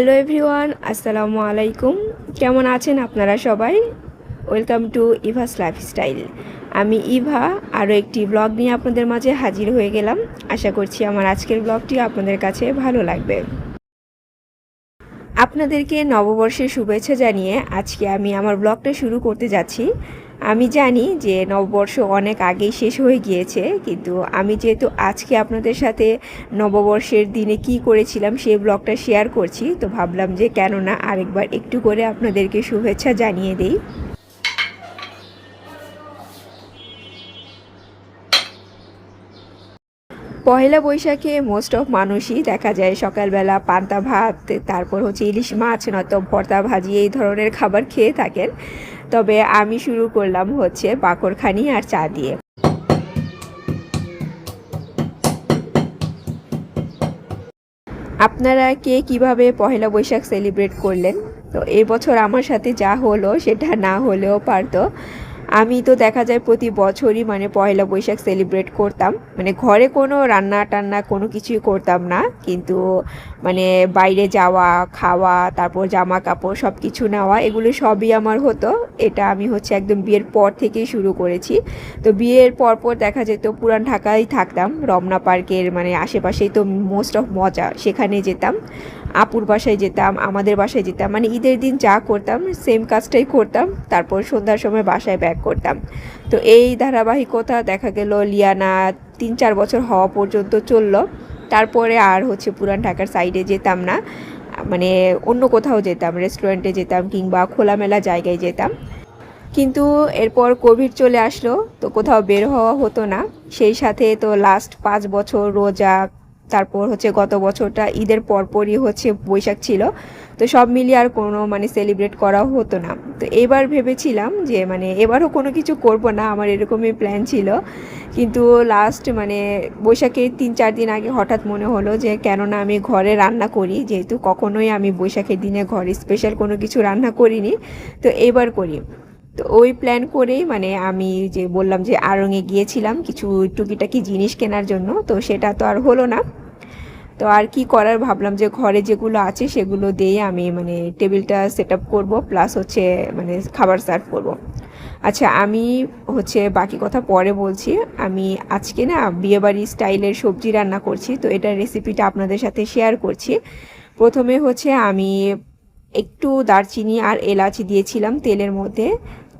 Hello everyone, আসসালামু আলাইকুম। কেমন আছেন আপনারা সবাই? Welcome to Eva's lifestyle. আমি ইভা, আরও একটি ব্লগ নিয়ে আপনাদের মাঝে হাজির হয়ে গেলাম। আশা করছি আমার আজকের ব্লগটি আপনাদের কাছে ভালো লাগবে। আপনাদেরকে নববর্ষের শুভেচ্ছা জানিয়ে আজকে আমি আমার ব্লগটা শুরু করতে যাচ্ছি। আমি জানি যে নববর্ষ অনেক আগেই শেষ হয়ে গিয়েছে, কিন্তু আমি যেহেতু আজকে আপনাদের সাথে নববর্ষের দিনে কি করেছিলাম সেই ব্লগটা শেয়ার করছি, তো ভাবলাম যে কেন না আরেকবার একটু করে আপনাদেরকে শুভেচ্ছা জানিয়ে দিই। পহেলা বৈশাখে মোস্ট অফ মানুষই দেখা যায় সকালবেলা পান্তা ভাত, তারপর হচ্ছে ইলিশ মাছ, নয়তো ভর্তা ভাজি, এই ধরনের খাবার খেয়ে থাকেন। তবে আমি শুরু করলাম হচ্ছে বাকরখানি আর চা দিয়ে। আপনারা কে কীভাবে পহেলা বৈশাখ সেলিব্রেট করলেন? তো এবছর আমার সাথে যা হলো সেটা না হলেও পারতো। আমি তো দেখা যায় প্রতি বছরই মানে পয়লা বৈশাখ সেলিব্রেট করতাম। মানে ঘরে কোনো রান্না টান্না কোনো কিছুই করতাম না। কিন্তু মানে বাইরে যাওয়া, খাওয়া, তারপর জামা কাপড় সব কিছু নেওয়া, এগুলো সবই আমার হতো। এটা আমি হচ্ছে একদম বিয়ের পর থেকেই শুরু করেছি। তো বিয়ের পর পর দেখা যেত পুরান ঢাকায় থাকতাম। রমনা পার্কের মানে আশেপাশেই তো মোস্ট অফ মজা। সেখানে যেতাম। আপুর বাসায় যেতাম, আমাদের বাসায় যেতাম। মানে ঈদের দিন যা করতাম সেম কাজটাই করতাম। তারপর সন্ধ্যার সময় বাসায় ব্যাক করতাম। তো এই ধারাবাহিকতা দেখা গেল লিয়ানা তিন চার বছর হওয়া পর্যন্ত চলল। তারপরে আর হচ্ছে পুরান ঢাকার সাইডে যেতাম না। মানে অন্য কোথাও যেতাম রেস্টুরেন্টে যেতাম কিংবা খোলামেলা জায়গায় যেতাম। কিন্তু এরপর কোভিড চলে আসলো, তো কোথাও বের হওয়া হতো না। সেই সাথে তো লাস্ট পাঁচ বছর রোজা তারপর হচ্ছে গত বছরটা ঈদের পরপরই হচ্ছে বৈশাখ ছিল। তো সব মিলিয়ে আর কোনো মানে সেলিব্রেট করাও হতো না। তো এবার ভেবেছিলাম যে মানে এবারও কোনো কিছু করব না, আমার এরকমই প্ল্যান ছিল। কিন্তু লাস্ট মানে বৈশাখের তিন চার দিন আগে হঠাৎ মনে হলো যে কেননা আমি ঘরে রান্না করি, যেহেতু কখনোই আমি বৈশাখের দিনে ঘরে স্পেশাল কোনো কিছু রান্না করিনি, তো এবার করি। তো ওই প্ল্যান করেই মানে আমি যে বললাম যে আড়ঙে গিয়েছিলাম কিছু টুকিটাকি জিনিস কেনার জন্য, তো সেটা তো আর হলো না। তো আর কি করার ভাবলাম যে ঘরে যেগুলো আছে সেগুলো দিয়ে আমি মানে টেবিলটা সেট আপ করব প্লাস হচ্ছে মানে খাবার সার্ভ করব। আচ্ছা আমি হচ্ছে বাকি কথা পরে বলছি। আমি আজকে না বিয়েবাড়ি স্টাইলের সবজি রান্না করছি, তো এটার রেসিপিটা আপনাদের সাথে শেয়ার করছি। প্রথমে হচ্ছে আমি একটু দারচিনি আর এলাচি দিয়েছিলাম তেলের মধ্যে।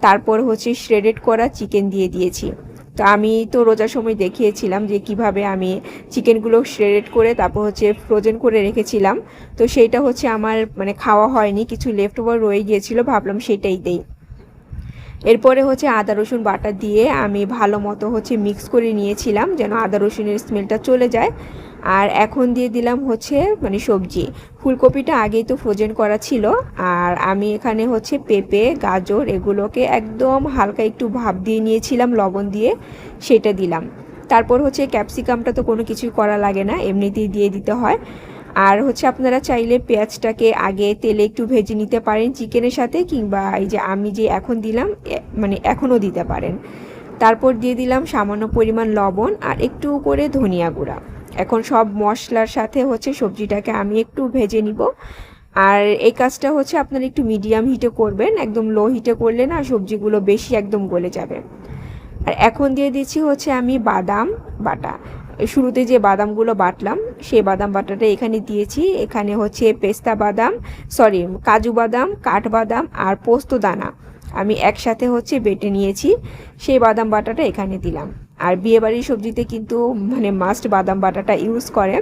তারপর হচ্ছে শ্রেডেড করা চিকেন দিয়ে দিয়েছি। তো আমি তো রোজার সময় দেখিয়েছিলাম যে কীভাবে আমি চিকেনগুলো শ্রেডেড করে তারপর হচ্ছে ফ্রোজেন করে রেখেছিলাম। তো সেইটা হচ্ছে আমার মানে খাওয়া হয়নি, কিছু লেফট ওভার রয়ে গিয়েছিল, ভাবলাম সেটাই দেই। এরপরে হচ্ছে আদা, রসুন, বাটা দিয়ে আমি ভালো মতো হচ্ছে মিক্স করে নিয়েছিলাম যেন আদা, রসুনের স্মেলটা চলে যায়। আর এখন দিয়ে দিলাম হচ্ছে মানে সবজি। ফুলকপিটা আগেই তো ফ্রোজেন করা ছিল, আর আমি এখানে হচ্ছে পেঁপে, গাজর এগুলোকে একদম হালকা একটু ভাপ দিয়ে নিয়েছিলাম, লবণ দিয়ে সেটা দিলাম। তারপর হচ্ছে ক্যাপসিকামটা তো কোনো কিছুই করা লাগে না, এমনিতেই দিয়ে দিতে হয়। আর হচ্ছে আপনারা চাইলে পেঁয়াজটাকে আগে তেলে একটু ভেজে নিতে পারেন চিকেনের সাথে, কিংবা এই যে আমি যে এখন দিলাম মানে এখনও দিতে পারেন। তারপর দিয়ে দিলাম সামান্য পরিমাণ লবণ আর একটু করে ধনিয়া গুঁড়া। এখন সব মশলার সাথে হচ্ছে সবজিটাকে আমি একটু ভেজে নিব। আর এই কাজটা হচ্ছে আপনারা একটু মিডিয়াম হিটে করবেন, একদম লো হিটে করলে না সবজিগুলো বেশি একদম গলে যাবে। আর এখন দিয়ে দিচ্ছি হচ্ছে আমি বাদাম বাটা। শুরুতে যে বাদামগুলো বাটলাম, সেই বাদাম বাটাটা এখানে দিয়েছি। এখানে হচ্ছে পেস্তা বাদাম সরি কাজু বাদাম কাঠবাদাম আর পোস্ত দানা আমি একসাথে হচ্ছে বেটে নিয়েছি। সেই বাদাম বাটাটা এখানে দিলাম। আর বিয়েবাড়ির সবজিতে কিন্তু মানে মাস্ট বাদাম বাটাটা ইউজ করে।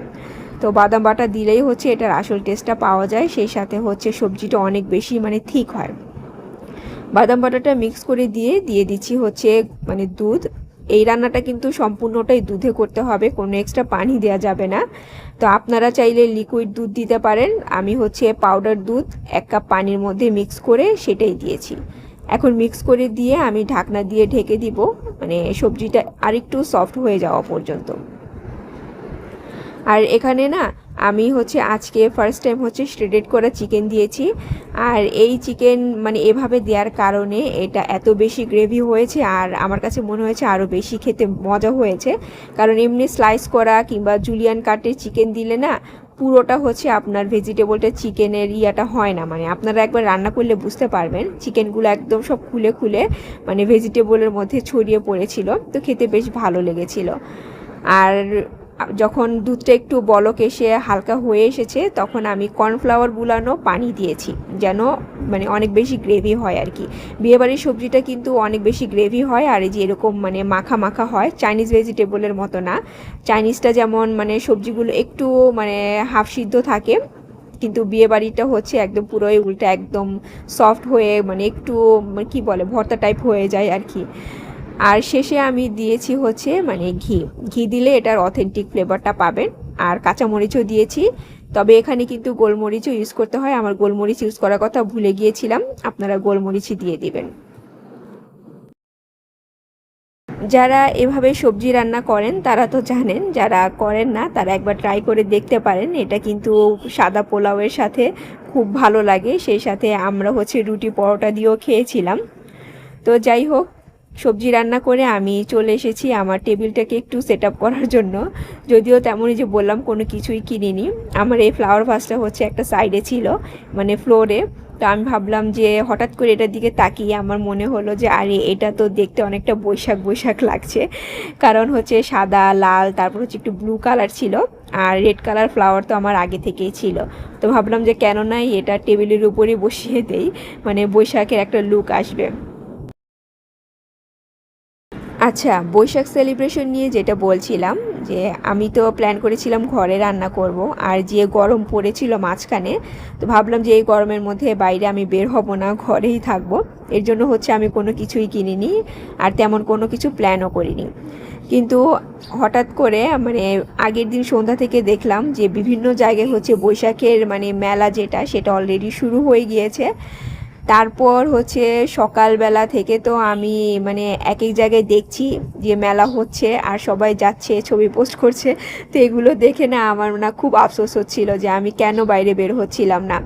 তো বাদাম বাটা দিলেই হচ্ছে এটার আসল টেস্টটা পাওয়া যায়, সেই সাথে হচ্ছে সবজিটা অনেক বেশি মানে ঠিক হয়। বাদাম বাটাটা মিক্স করে দিয়ে দিয়ে দিচ্ছি হচ্ছে মানে দুধ। এই রান্নাটা কিন্তু সম্পূর্ণটাই দুধে করতে হবে, কোনো এক্সট্রা পানি দেওয়া যাবে না। তো আপনারা চাইলে লিকুইড দুধ দিতে পারেন। আমি হচ্ছে পাউডার দুধ এক কাপ পানির মধ্যে মিক্স করে সেটাই দিয়েছি। এখন মিক্স করে দিয়ে আমি ঢাকনা দিয়ে ঢেকে দিব। মানে সবজিটা আরেকটু সফট হয়ে যাওয়া পর্যন্ত। আর এখানে না, আমি হচ্ছে আজকে ফার্স্ট টাইম হচ্ছে শ্রেডেড করা চিকেন দিয়েছি। আর এই চিকেন মানে এভাবে দেওয়ার কারণে এটা এত বেশি গ্রেভি হয়েছে আর আমার কাছে মনে হয়েছে আরও বেশি খেতে মজা হয়েছে। কারণ এমনি স্লাইস করা কিংবা জুলিয়ান কাটের চিকেন দিলে না পুরোটা হচ্ছে আপনার ভেজিটেবলটা, চিকেনের ইয়াটা হয় না। মানে আপনারা একবার রান্না করলে বুঝতে পারবেন, চিকেনগুলো একদম সব খুলে খুলে মানে ভেজিটেবলের মধ্যে ছড়িয়ে পড়েছিল। তো খেতে বেশ ভালো লেগেছিল। আর যখন দুধটা একটু বলক এসে হালকা হয়ে এসেছে, তখন আমি কর্নফ্লাওয়ার বুলানো পানি দিয়েছি, যেন মানে অনেক বেশি গ্রেভি হয় আর কি। বিয়েবাড়ির সবজিটা কিন্তু অনেক বেশি গ্রেভি হয়, আর এই যে এরকম মানে মাখা মাখা হয়, চাইনিজ ভেজিটেবলের মতো না। চাইনিজটা যেমন মানে সবজিগুলো একটু মানে হাফ সিদ্ধ থাকে, কিন্তু বিয়ে বাড়িটা হচ্ছে একদম পুরোই উল্টা একদম সফট হয়ে মানে একটু কি বলে ভর্তা টাইপ হয়ে যায় আর কি। আর শেষে আমি দিয়েছি হচ্ছে মানে ঘি। ঘি দিলে এটার অথেন্টিক ফ্লেভারটা পাবেন। আর কাঁচামরিচও দিয়েছি। তবে এখানে কিন্তু গোলমরিচও ইউজ করতে হয়। আমার গোলমরিচ ইউজ করার কথা ভুলে গিয়েছিলাম। আপনারা গোলমরিচই দিয়ে দিবেন। যারা এভাবে সবজি রান্না করেন, তারা তো জানেন, যারা করেন না, তারা একবার ট্রাই করে দেখতে পারেন। এটা কিন্তু সাদা পোলাওয়ের সাথে খুব ভালো লাগে। সেই সাথে আমরা হচ্ছে রুটি পরোটা দিয়েও খেয়েছিলাম। তো যাই হোক সবজি রান্না করে আমি চলে এসেছি আমার টেবিলটাকে একটু সেট করার জন্য। যদিও তেমনই যে বললাম, কোনো কিছুই কিনিনি। আমার এই ফ্লাওয়ার ভাসটা হচ্ছে একটা সাইডে ছিল মানে ফ্লোরে তো আমি ভাবলাম যে হঠাৎ করে এটার দিকে তাকিয়ে আমার মনে হলো যে, আরে, এটা তো দেখতে অনেকটা বৈশাখ বৈশাখ লাগছে। কারণ হচ্ছে সাদা, লাল, তারপর হচ্ছে একটু ব্লু কালার ছিল। আর রেড কালার ফ্লাওয়ার তো আমার আগে থেকেই ছিল। তো ভাবলাম যে কেন নাই এটা টেবিলের উপরেই বসিয়ে দেই মানে বৈশাখের একটা লুক আসবে। আচ্ছা বৈশাখ সেলিব্রেশন নিয়ে যেটা বলছিলাম, যে আমি তো প্ল্যান করেছিলাম ঘরে রান্না করব, আর যে গরম পড়েছিল মাঝখানে, তো ভাবলাম যে এই গরমের মধ্যে বাইরে আমি বের হব না, ঘরেই থাকব। এর জন্য হচ্ছে আমি কোনো কিছুই কিনিনি, আর তেমন কোনো কিছু প্ল্যানও করিনি। কিন্তু হঠাৎ করে মানে আগের দিন সন্ধ্যা থেকে দেখলাম যে বিভিন্ন জায়গায় হচ্ছে বৈশাখের মানে মেলা যেটা, সেটা অলরেডি শুরু হয়ে গিয়েছে। তারপর হচ্ছে সকালবেলা থেকে তো আমি মানে এক এক জায়গায় দেখছি যে মেলা হচ্ছে আর সবাই যাচ্ছে, ছবি পোস্ট করছে। তো এগুলো দেখে না আমার না খুব আফসোস হচ্ছিল যে আমি কেন বাইরে বের হচ্ছিলাম না।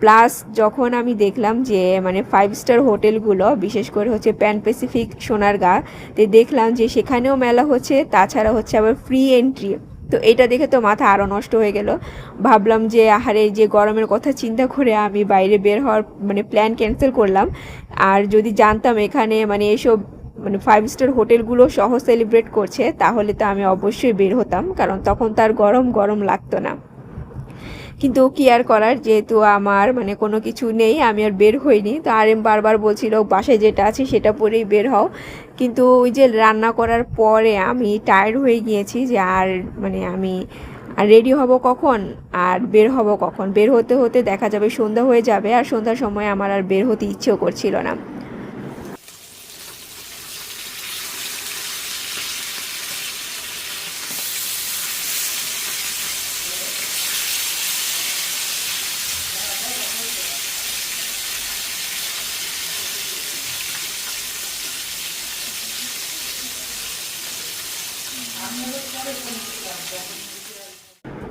প্লাস যখন আমি দেখলাম যে মানে ফাইভ স্টার হোটেলগুলো, বিশেষ করে হচ্ছে প্যান প্যাসিফিক সোনারগা, তে দেখলাম যে সেখানেও মেলা হচ্ছে, তাছাড়া হচ্ছে আবার ফ্রি এন্ট্রি তো এটা দেখে তো মাথা আরও নষ্ট হয়ে গেল। ভাবলাম যে, আহারে, যে গরমের কথা চিন্তা করে আমি বাইরে বের হওয়ার মানে প্ল্যান ক্যান্সেল করলাম। আর যদি জানতাম এখানে মানে এসব মানে ফাইভ স্টার হোটেলগুলো সহ সেলিব্রেট করছে, তাহলে তো আমি অবশ্যই বের হতাম, কারণ তখন তার গরম গরম লাগতো না। কিন্তু কি আর করার যেহেতু আমার মানে কোনো কিছু নেই, আমি আর বের হইনি। তো আর এম বারবার বলছিল বাসায় যেটা আছে সেটা পরেই বের হও। কিন্তু ওই যে রান্না করার পরে আমি টায়ার্ড হয়ে গিয়েছি যে আর মানে আমি আর রেডি হব কখন? আর বের হব কখন? বের হতে হতে দেখা যাবে সন্ধ্যা হয়ে যাবে, আর সন্ধ্যার সময় আমার আর বের হতে ইচ্ছেও করছিল না।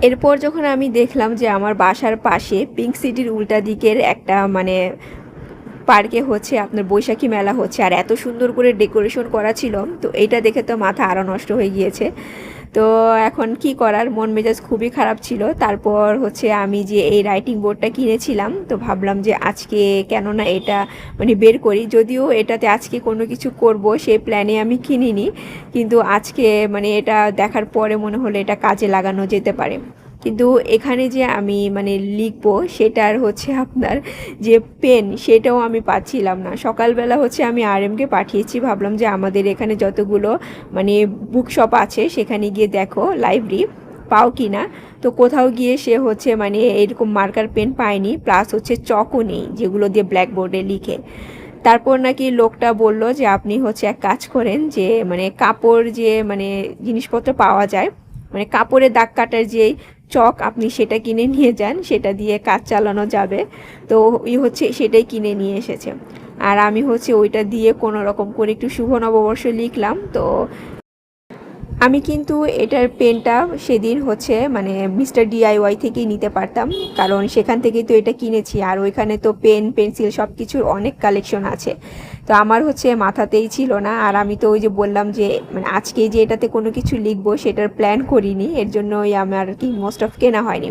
এরপর যখন আমি দেখলাম যে আমার বাসার পাশে পিঙ্ক সিটির উল্টা দিকের একটা মানে পার্কে হচ্ছে আপনার বৈশাখী মেলা হচ্ছে, আর এত সুন্দর করে ডেকোরেশন করা ছিল, তো এইটা দেখে তো মাথা আরও নষ্ট হয়ে গিয়েছে। তো এখন কি করার? মন মেজাজ খুবই খারাপ ছিল। তারপর হচ্ছে আমি যে এই রাইটিং বোর্ডটা কিনেছিলাম, তো ভাবলাম যে আজকে কেননা এটা মানে বের করি। যদিও এটাতে আজকে কোনো কিছু করব সেই প্ল্যানে আমি কিনিনি। কিন্তু আজকে মানে এটা দেখার পরে মনে হলো এটা কাজে লাগানো যেতে পারে। কিন্তু এখানে যে আমি মানে লিখব সেটার হচ্ছে আপনার যে পেন সেটাও আমি পাচ্ছিলাম না। সকালবেলা হচ্ছে আমি আর এমকে পাঠিয়েছি, ভাবলাম যে আমাদের এখানে যতগুলো মানে বুকশপ আছে সেখানে গিয়ে দেখো লাইব্রেরি পাও কি না তো কোথাও গিয়ে সে হচ্ছে মানে এরকম মার্কার পেন পায়নি প্লাস হচ্ছে চকও নেই যেগুলো দিয়ে ব্ল্যাকবোর্ডে লিখে। তারপর নাকি লোকটা বলল যে আপনি হচ্ছে এক কাজ করেন যে মানে কাপড় যে মানে জিনিসপত্র পাওয়া যায় মানে কাপড়ে দাগ কাটার যে চক আপনি সেটা কিনে নিয়ে যান, সেটা দিয়ে কাজ চালানো যাবে। তো ওই হচ্ছে সেটাই কিনে নিয়ে এসেছে। আর আমি হচ্ছে ওইটা দিয়ে কোনো রকম করে একটু শুভ নববর্ষ লিখলাম, তো আমি কিন্তু এটার পেনটা সেদিন হচ্ছে মানে মিস্টার ডিআইওয়াই থেকেই নিতে পারতাম। কারণ সেখান থেকেই তো এটা কিনেছি, আর ওইখানে তো পেন, পেন্সিল সব কিছুর অনেক কালেকশন আছে। তো আমার হচ্ছে মাথাতেই ছিল না। আর আমি তো ওই যে বললাম যে মানে আজকে যে এটাতে কোনো কিছু লিখব সেটার প্ল্যান করিনি। এর জন্য ওই আমার কি মোস্ট অফ কেনা হয়নি।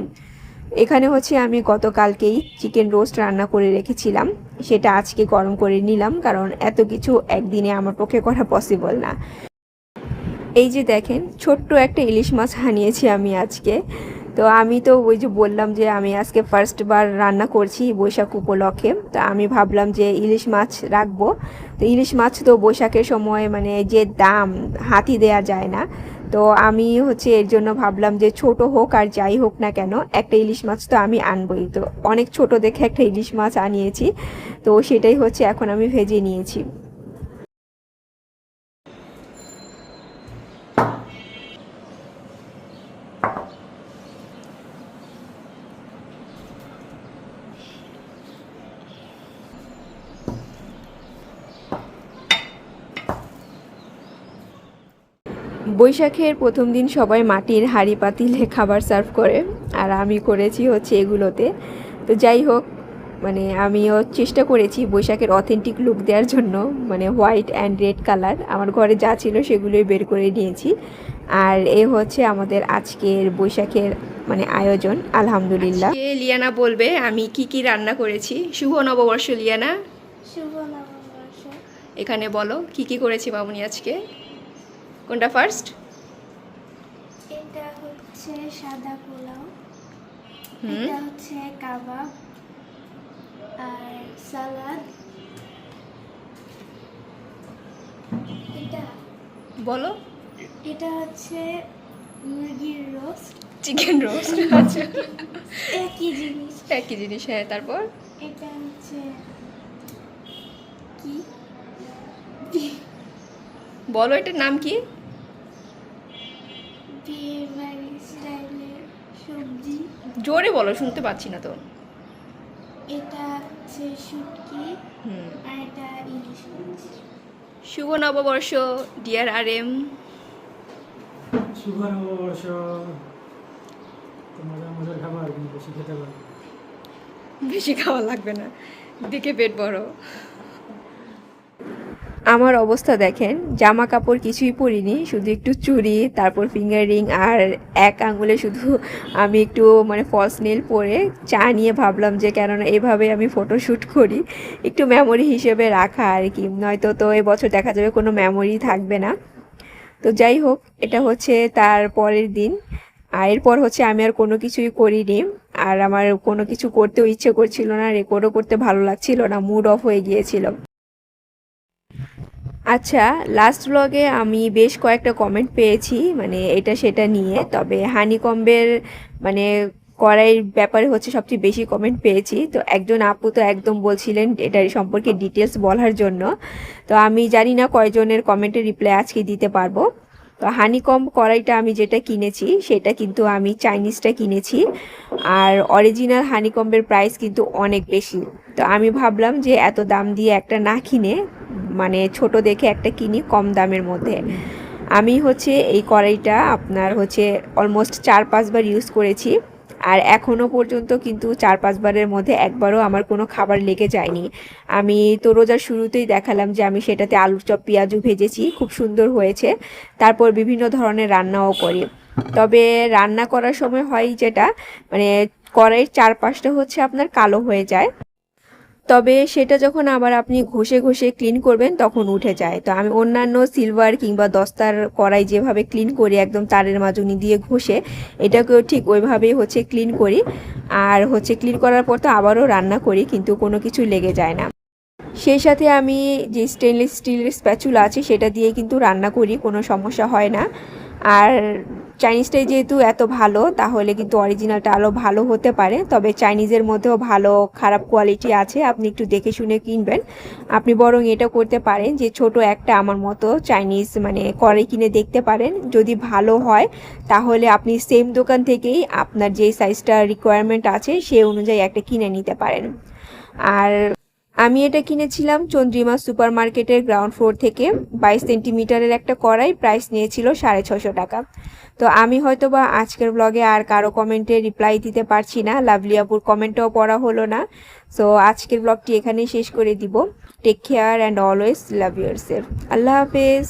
এখানে হচ্ছে আমি গতকালকেই চিকেন রোস্ট রান্না করে রেখেছিলাম। সেটা আজকে গরম করে নিলাম, কারণ এত কিছু একদিনে আমার পক্ষে করা পসিবল না। এই যে দেখেন, ছোট্ট একটা ইলিশ মাছ হানিয়েছি আমি আজকে। তো আমি তো ওই যে বললাম যে আমি আজকে ফার্স্ট বার রান্না করছি বৈশাখ উপলক্ষে। তো আমি ভাবলাম যে ইলিশ মাছ রাখব। তো ইলিশ মাছ তো বৈশাখের সময় মানে যে দাম হাতি দেয়া যায় না। তো আমি হচ্ছে এর জন্য ভাবলাম যে ছোট হোক আর যাই হোক না কেন, একটা ইলিশ মাছ তো আমি আনবই। তো অনেক ছোট দেখে একটা ইলিশ মাছ আনিয়েছি। তো সেটাই হচ্ছে এখন আমি ভেজে নিয়েছি। বৈশাখের প্রথম দিন সবাই মাটির হাঁড়ি পাতিলে খাবার সার্ভ করে আর আমি করেছি হচ্ছে এগুলোতে। তো যাই হোক মানে আমিও চেষ্টা করেছি বৈশাখের অথেন্টিক লুক দেওয়ার জন্য মানে হোয়াইট অ্যান্ড রেড কালার আমার ঘরে যা ছিল সেগুলোই বের করে নিয়েছি। আর এ হচ্ছে আমাদের আজকের বৈশাখের মানে আয়োজন আলহামদুলিল্লাহ। লিয়ানা বলবে আমি কি কি রান্না করেছি। শুভ নববর্ষ লিয়ানা। শুভ নববর্ষ। এখানে বলো কি কি করেছি মামুনি আজকে? কোনটা ফার্স্ট এটা হচ্ছে সাদা পোলাও। এটা হচ্ছে কাবাব আর সালাদ। এটা বলো। এটা হচ্ছে মুরগির রোস্ট চিকেন রোস্ট আচ্ছা। একই জিনিস। একই জিনিস হ্যাঁ তারপর? এটা হচ্ছে কি? বলো এটার নাম কি? জোরে বলো শুনতে পাচ্ছি না তো। এটা হচ্ছে শুটকি হুম। আর এটা ইলিশ শুভ নববর্ষ ডিয়ার আর এম শুভ নববর্ষ। তো মজার খাবার বেশি খেতে বেশি খাওয়া লাগবে না। দিকে পেট বড় আমার অবস্থা দেখেন জামা কাপড় কিছুই পরিনি, শুধু একটু চুড়ি, তারপর ফিঙ্গার রিং আর এক আঙুলে শুধু আমি একটু মানে ফলস নেল পরে চা নিয়ে ভাবলাম যে কেননা এভাবে আমি ফটো শ্যুট করি। একটু মেমোরি হিসেবে রাখা আর কি, নয়তো তো এবছর দেখা যাবে কোনো মেমোরি থাকবে না। তো যাই হোক, এটা হচ্ছে তার পরের দিন। আর এরপর হচ্ছে আমি আর কোনো কিছুই করিনি। আর আমার কোনো কিছু করতেও ইচ্ছে করছিল না রেকর্ডও করতে ভালো লাগছিল না মুড অফ হয়ে গিয়েছিল। আচ্ছা লাস্ট ব্লগে আমি বেশ কয়েকটা কমেন্ট পেয়েছি মানে এটা সেটা নিয়ে, তবে হানিকম্বের মানে করাই ব্যাপারে হচ্ছে সবচেয়ে বেশি কমেন্ট পেয়েছি। তো একজন আপু তো একদম বলছিলেন এটার সম্পর্কে ডিটেলস বলার জন্য। তো আমি জানি না কয়জনের কমেন্টের রিপ্লাই আজকে দিতে পারব। তো হানিকম কড়াইটা আমি যেটা কিনেছি, সেটা কিন্তু আমি চাইনিজটা কিনেছি। আর অরিজিনাল হানিকম্বের প্রাইস কিন্তু অনেক বেশি। তো আমি ভাবলাম যে এত দাম দিয়ে একটা না কিনে মানে ছোট দেখে একটা কিনি কম দামের মধ্যে। আমি হচ্ছে এই কড়াইটা আপনার হচ্ছে অলমোস্ট চার পাঁচবার ইউজ করেছি। আর এখনও পর্যন্ত কিন্তু চার পাঁচবারের মধ্যে একবারও আমার কোনো খাবার লেগে যায়নি। আমি তো রোজার শুরুতেই দেখালাম যে আমি সেটাতে আলুর চপ, পেঁয়াজু ভেজেছি, খুব সুন্দর হয়েছে। তারপর বিভিন্ন ধরনের রান্নাও করি। তবে রান্না করার সময় হয় যেটা মানে কড়াইয়ের চারপাশটা হচ্ছে আপনার কালো হয়ে যায়। তবে সেটা যখন আবার আপনি ঘষে ঘষে ক্লিন করবেন, তখন উঠে যায়। তো আমি অন্যান্য সিলভার কিংবা দস্তার কড়াই যেভাবে ক্লিন করি, একদম তারের মাজুনি দিয়ে ঘষে, এটাকেও ঠিক ওইভাবেই হচ্ছে ক্লিন করি। আর হচ্ছে ক্লিন করার পর তো আবারও রান্না করি, কিন্তু কোনো কিছু লেগে যায় না। সেই সাথে আমি যে স্টেনলেস স্টিলের স্প্যাচুলা আছে, সেটা দিয়ে কিন্তু রান্না করি, কোনো সমস্যা হয় না। আর চাইনিজটাই যেহেতু এত ভালো, তাহলে কিন্তু অরিজিনালটা আরও ভালো হতে পারে। তবে চাইনিজের মধ্যেও ভালো, খারাপ কোয়ালিটি আছে, আপনি একটু দেখে শুনে কিনবেন। আপনি বরং এটা করতে পারেন যে, ছোট একটা আমার মতো চাইনিজ মানে কড়াই কিনে দেখতে পারেন। যদি ভালো হয়, তাহলে আপনি সেম দোকান থেকেই আপনার যে সাইজটা রিকোয়ারমেন্ট আছে, সে অনুযায়ী একটা কিনে নিতে পারেন। আর আমি এটা কিনেছিলাম চন্দ্রিমা সুপার মার্কেটের গ্রাউন্ড ফ্লোর থেকে। বাইশ সেন্টিমিটারের একটা কড়াই প্রাইস নিয়েছিল সাড়ে ছশো টাকা। তো আমি হয়তো বা আজকের ব্লগে আর কারও কমেন্টে রিপ্লাই দিতে পারছি না। লাভলি আপুর কমেন্টও পড়া হলো না। সো আজকের ব্লগটি এখানেই শেষ করে দিব। Take care and always love yourself আল্লাহ হাফেজ।